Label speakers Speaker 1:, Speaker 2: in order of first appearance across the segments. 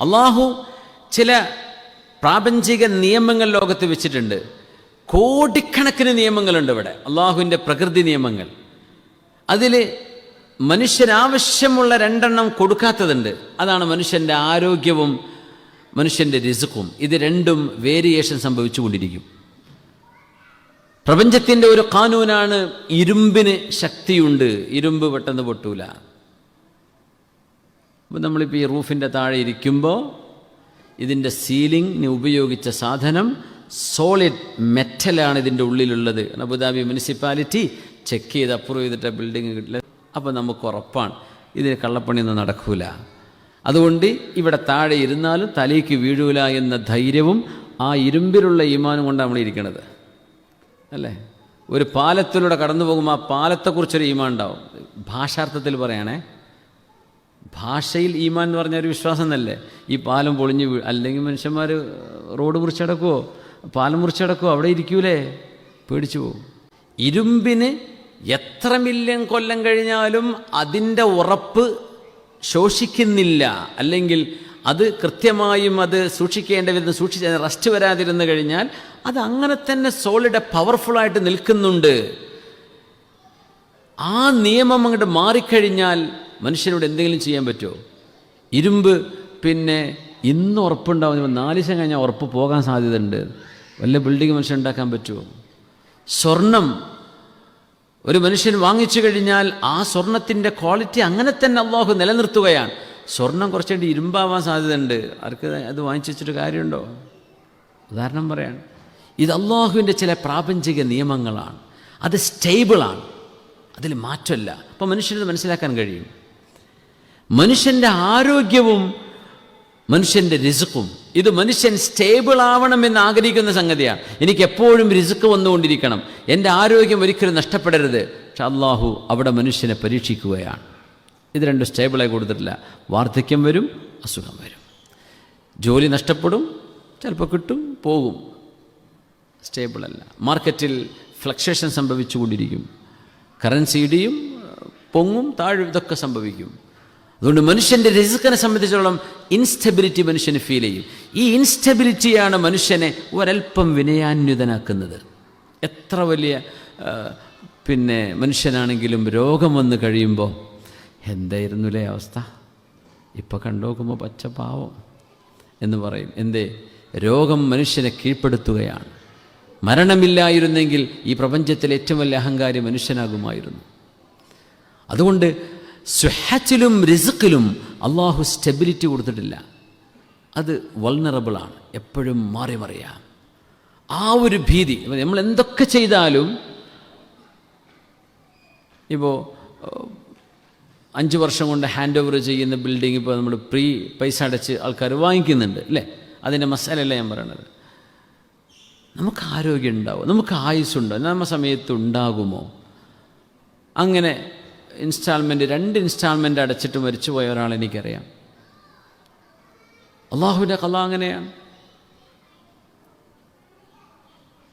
Speaker 1: അള്ളാഹു ചില പ്രാപഞ്ചിക നിയമങ്ങൾ ലോകത്ത് വെച്ചിട്ടുണ്ട്. കോടിക്കണക്കിന് നിയമങ്ങളുണ്ട് ഇവിടെ. അള്ളാഹുവിന്റെ പ്രകൃതി നിയമങ്ങൾ. അതിൽ മനുഷ്യനാവശ്യമുള്ള രണ്ടെണ്ണം കൊടുക്കാത്തതുണ്ട്. അതാണ് മനുഷ്യന്റെ ആരോഗ്യവും മനുഷ്യന്റെ രിസുക്കും ഇത് രണ്ടും വേരിയേഷൻ സംഭവിച്ചുകൊണ്ടിരിക്കും പ്രപഞ്ചത്തിന്റെ ഒരു കാനൂനാണ് ഇരുമ്പിന് ശക്തിയുണ്ട്. ഇരുമ്പ് പെട്ടെന്ന് പൊട്ടൂല. അപ്പോൾ നമ്മളിപ്പോൾ ഈ റൂഫിന്റെ താഴെ ഇരിക്കുമ്പോൾ ഇതിന്റെ സീലിംഗിന് ഉപയോഗിച്ച സാധനം സോളിഡ് മെറ്റലാണ് ഇതിന്റെ ഉള്ളിലുള്ളത്. അബുദാബി മുനിസിപ്പാലിറ്റി ചെക്ക് ചെയ്ത് അപ്രൂവ് ചെയ്തിട്ട് ബിൽഡിംഗ് കിട്ടില്ല. അപ്പോൾ നമുക്ക് ഉറപ്പാണ് ഇതിന് കള്ളപ്പണിയൊന്നും നടക്കൂല. അതുകൊണ്ട് ഇവിടെ താഴെ ഇരുന്നാലും തലയ്ക്ക് വീഴൂല എന്ന ധൈര്യവും ആ ഇരുമ്പിലുള്ള ഈമാനും കൊണ്ടാണ് നമ്മൾ ഇരിക്കുന്നത് അല്ലേ? ഒരു പാലത്തിലൂടെ കടന്നു പോകുമ്പോൾ ആ പാലത്തെക്കുറിച്ചൊരു ഈമാൻ ഉണ്ടാവും ഭാഷാർത്ഥത്തിൽ പറയണേ ഭാഷയിൽ ഈമാൻ എന്ന് പറഞ്ഞ ഒരു വിശ്വാസം എന്നല്ലേ? ഈ പാലം പൊളിഞ്ഞ് അല്ലെങ്കിൽ മനുഷ്യന്മാർ റോഡ് മുറിച്ചടക്കുമോ പാലം മുറിച്ചടക്കുമോ അവിടെ ഇരിക്കൂലേ? പേടിച്ചു പോകും. ഇരുമ്പിന് എത്ര മില്യൺ കൊല്ലം കഴിഞ്ഞാലും അതിന്റെ ഉറപ്പ് ശോഷിക്കുന്നില്ല. അല്ലെങ്കിൽ അത് കൃത്യമായും അത് സൂക്ഷിക്കേണ്ട വിധം സൂക്ഷിച്ച് റസ്റ്റ് വരാതിരുന്നു കഴിഞ്ഞാൽ അത് അങ്ങനെ തന്നെ സോളിഡ് പവർഫുള്ളായിട്ട് നിൽക്കുന്നുണ്ട്. ആ നിയമം അങ്ങോട്ട് മാറിക്കഴിഞ്ഞാൽ മനുഷ്യനോട് എന്തെങ്കിലും ചെയ്യാൻ പറ്റുമോ? ഇരുമ്പ് പിന്നെ ഇന്ന് ഉറപ്പുണ്ടാവും. നാല് ദിവസം കഴിഞ്ഞാൽ ഉറപ്പ് പോകാൻ സാധ്യതയുണ്ട്. വല്ല ബിൽഡിംഗ് മനുഷ്യൻ ഉണ്ടാക്കാൻ പറ്റുമോ? സ്വർണം ഒരു മനുഷ്യൻ വാങ്ങിച്ചു കഴിഞ്ഞാൽ ആ സ്വർണത്തിന്റെ ക്വാളിറ്റി അങ്ങനെ തന്നെ അള്ളാഹു നിലനിർത്തുകയാണ്. സ്വർണം കുറച്ചുകൂടി ഇരുമ്പാവാൻ സാധ്യതയുണ്ട്. ആർക്ക് അത് വാങ്ങിച്ചു വെച്ചിട്ട് കാര്യമുണ്ടോ? ഉദാഹരണം പറയാണ് ഇത് അള്ളാഹുവിന്റെ ചില പ്രാപഞ്ചിക നിയമങ്ങളാണ്. അത് സ്റ്റേബിളാണ് അതിൽ മാറ്റമല്ല. അപ്പോൾ മനുഷ്യനത് മനസ്സിലാക്കാൻ കഴിയും. മനുഷ്യന്റെ ആരോഗ്യവും മനുഷ്യന്റെ റിസുക്കും ഇത് മനുഷ്യൻ സ്റ്റേബിൾ ആവണമെന്ന് ആഗ്രഹിക്കുന്ന സംഗതിയാണ് എനിക്ക് എപ്പോഴും റിസുക്ക് വന്നുകൊണ്ടിരിക്കണം. എന്റെ ആരോഗ്യം ഒരിക്കലും നഷ്ടപ്പെടരുത്. പക്ഷെ അള്ളാഹു അവിടെ മനുഷ്യനെ പരീക്ഷിക്കുകയാണ്. ഇത് രണ്ടും സ്റ്റേബിളായി കൊടുത്തിട്ടില്ല. വാർദ്ധക്യം വരും അസുഖം വരും. ജോലി നഷ്ടപ്പെടും ചിലപ്പോൾ കിട്ടും പോകും. സ്റ്റേബിളല്ല മാർക്കറ്റിൽ ഫ്ലക്ച്വേഷൻ സംഭവിച്ചുകൊണ്ടിരിക്കും. കറൻസി ഇടിയും പൊങ്ങും താഴും ഇതൊക്കെ സംഭവിക്കും. അതുകൊണ്ട് മനുഷ്യന്റെ രസിക്കനെ സംബന്ധിച്ചോളം ഇൻസ്റ്റബിലിറ്റി മനുഷ്യന് ഫീൽ ചെയ്യും. ഈ ഇൻസ്റ്റബിലിറ്റിയാണ് മനുഷ്യനെ ഒരൽപ്പം വിനയാന്യുതനാക്കുന്നത് എത്ര വലിയ പിന്നെ മനുഷ്യനാണെങ്കിലും രോഗം വന്ന് കഴിയുമ്പോൾ എന്തായിരുന്നുലേ അവസ്ഥ? ഇപ്പോൾ കണ്ടുനോക്കുമ്പോൾ പച്ച പാവം എന്ന് പറയും. എന്തേ? രോഗം മനുഷ്യനെ കീഴ്പ്പെടുത്തുകയാണ്. മരണമില്ലായിരുന്നെങ്കിൽ ഈ പ്രപഞ്ചത്തിലെ ഏറ്റവും വലിയ അഹങ്കാരി മനുഷ്യനാകുമായിരുന്നു. അതുകൊണ്ട് സ്വഹത്തിലും റിസുക്കിലും അള്ളാഹു സ്റ്റെബിലിറ്റി കൊടുത്തിട്ടില്ല. അത് വൾണറബിളാണ് എപ്പോഴും മാറി മറിയാം. ആ ഒരു ഭീതി. നമ്മൾ എന്തൊക്കെ ചെയ്താലും ഇപ്പോൾ അഞ്ച് വർഷം കൊണ്ട് ഹാൻഡ് ഓവർ ചെയ്യുന്ന ബിൽഡിംഗ് ഇപ്പോൾ നമ്മൾ പ്രീ പൈസ അടച്ച് ആൾക്കാർ വാങ്ങിക്കുന്നുണ്ട് അല്ലേ? അതിന്റെ മസാലയല്ല ഞാൻ പറയണത്. നമുക്ക് ആരോഗ്യം ഉണ്ടാവും? നമുക്ക് ആയുസ്സുണ്ടോ? നമ്മ സമയത്ത് ഉണ്ടാകുമോ? അങ്ങനെ ഇൻസ്റ്റാൾമെന്റ് രണ്ട് ഇൻസ്റ്റാൾമെന്റ് അടച്ചിട്ട് മരിച്ചു പോയ ഒരാൾ എനിക്കറിയാം. അള്ളാഹുവിന്റെ കഥ അങ്ങനെയാണ്.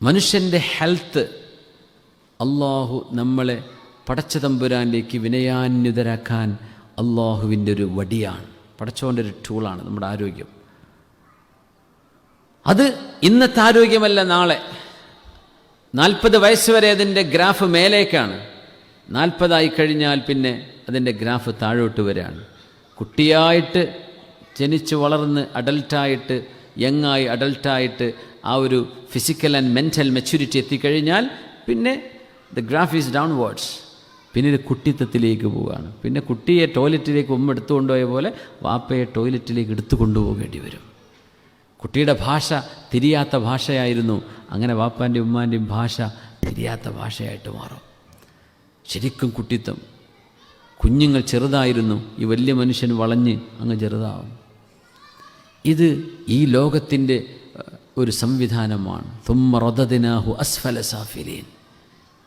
Speaker 1: മനുഷ്യന്റെ ഹെൽത്ത് അള്ളാഹു നമ്മളെ പടച്ച തമ്പുരാനിലേക്ക് വിനയാന്യുതരാക്കാൻ അള്ളാഹുവിന്റെ ഒരു വടിയാണ്. പടച്ചോന്റെ ഒരു ടൂളാണ് നമ്മുടെ ആരോഗ്യം. അത് ഇന്നത്തെ ആരോഗ്യമല്ല നാളെ. നാൽപ്പത് വയസ്സ് വരെ അതിന്റെ ഗ്രാഫ് മേലേക്കാണ്. നാൽപ്പതായി കഴിഞ്ഞാൽ പിന്നെ അതിന്റെ ഗ്രാഫ് താഴോട്ട് വരികയാണ് കുട്ടിയായിട്ട് ജനിച്ച് വളർന്ന് അഡൽട്ടായിട്ട് യങ്ങായി അഡൽട്ടായിട്ട് ആ ഒരു ഫിസിക്കൽ ആൻഡ് മെന്റൽ മെച്യൂരിറ്റി എത്തിക്കഴിഞ്ഞാൽ പിന്നെ ദ ഗ്രാഫ് ഈസ് ഡൗൺവേർഡ്സ് പിന്നീട് കുട്ടിത്തത്തിലേക്ക് പോവുകയാണ്. പിന്നെ കുട്ടിയെ ടോയ്ലറ്റിലേക്ക് ഉമ്മ എടുത്തു കൊണ്ടുപോയ പോലെ വാപ്പയെ ടോയ്ലറ്റിലേക്ക് എടുത്തു കൊണ്ടുപോകേണ്ടി വരും. കുട്ടിയുടെ ഭാഷ തിരിയാത്ത ഭാഷയായിരുന്നു. അങ്ങനെ വാപ്പാന്റെയും ഉമ്മാന്റെയും ഭാഷ തിരിയാത്ത ഭാഷയായിട്ട് മാറും. ശരിക്കും കുട്ടിത്തം. കുഞ്ഞുങ്ങൾ ചെറുതായിരുന്നു ഈ വലിയ മനുഷ്യൻ വളഞ്ഞ് അങ്ങ് ചെറുതാവും. ഇത് ഈ ലോകത്തിന്റെ ഒരു സംവിധാനമാണ്. തുമ്മറദിനാഹു അസ്ഫല സാഫിലീൻ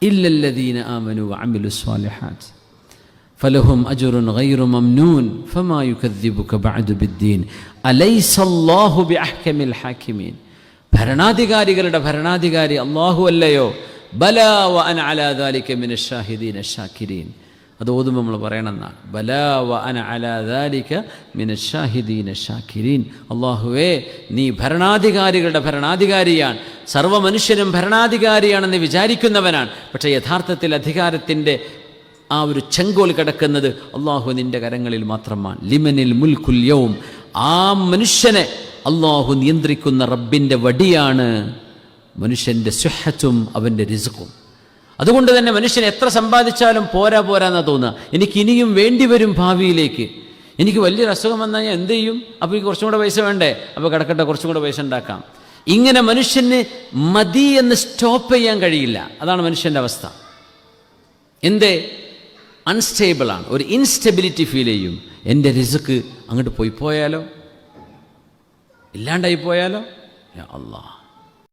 Speaker 1: ഇല്ലല്ലദീന ആമനു അമിലു സ്വാലിഹാത്ത് ഫലഹും അജുറുൻ ഗൈറു മംനൂൻ. ഫമായു കദ്ദിബുക ബഅദു ബിദ്ദീൻ. അലൈസല്ലാഹു ബിഅഹ്കമിൽ ഹാക്കിമീൻ. ഭരണാധികാരികളുടെ ഭരണാധികാരി അള്ളാഹു അല്ലയോ? ബല വ അന അലാ ദാലിക മിന ഷാഹിദീൻ ഷാക്കിരീൻ. അത് ഓതുമ്പോൾ നമ്മൾ പറയണമെന്നാണ് ബലാവ അന അലാ ദാലിക മിന ഷാഹിദീന ഷാക്കിരീൻ. അള്ളാഹുവേ നീ ഭരണാധികാരികളുടെ ഭരണാധികാരിയാണ്. സർവ മനുഷ്യനും ഭരണാധികാരിയാണെന്ന് വിചാരിക്കുന്നവനാണ്. പക്ഷേ യഥാർത്ഥത്തിൽ അധികാരത്തിന്റെ ആ ഒരു ചെങ്കോൽ കിടക്കുന്നത് അള്ളാഹു നിന്റെ കരങ്ങളിൽ മാത്രമാണ്. ലിമനിൽ മുൽകുല്യവും ആ മനുഷ്യനെ അള്ളാഹു നിയന്ത്രിക്കുന്ന റബ്ബിന്റെ വടിയാണ്. മനുഷ്യന്റെ സുഹത്തും അവന്റെ രിസുക്കും. അതുകൊണ്ട് തന്നെ മനുഷ്യൻ എത്ര സമ്പാദിച്ചാലും പോരാ പോരാന്നാ തോന്നുക. എനിക്ക് ഇനിയും വേണ്ടി വരും ഭാവിയിലേക്ക്. എനിക്ക് വലിയൊരു അസുഖം വന്നാൽ ഞാൻ എന്ത് ചെയ്യും? അപ്പോൾ എനിക്ക് കുറച്ചും കൂടെ പൈസ വേണ്ടേ? അപ്പോൾ കിടക്കട്ടെ കുറച്ചും കൂടെ പൈസ ഉണ്ടാക്കാം. ഇങ്ങനെ മനുഷ്യന് മതി എന്ന് സ്റ്റോപ്പ് ചെയ്യാൻ കഴിയില്ല. അതാണ് മനുഷ്യന്റെ അവസ്ഥ. എന്തേ? അൺസ്റ്റേബിളാണ് ഒരു ഇൻസ്റ്റെബിലിറ്റി ഫീൽ ചെയ്യും. എന്റെ റിസ്ക് അങ്ങോട്ട് പോയി പോയാലോ? ഇല്ലാണ്ടായി പോയാലോ? അല്ലാ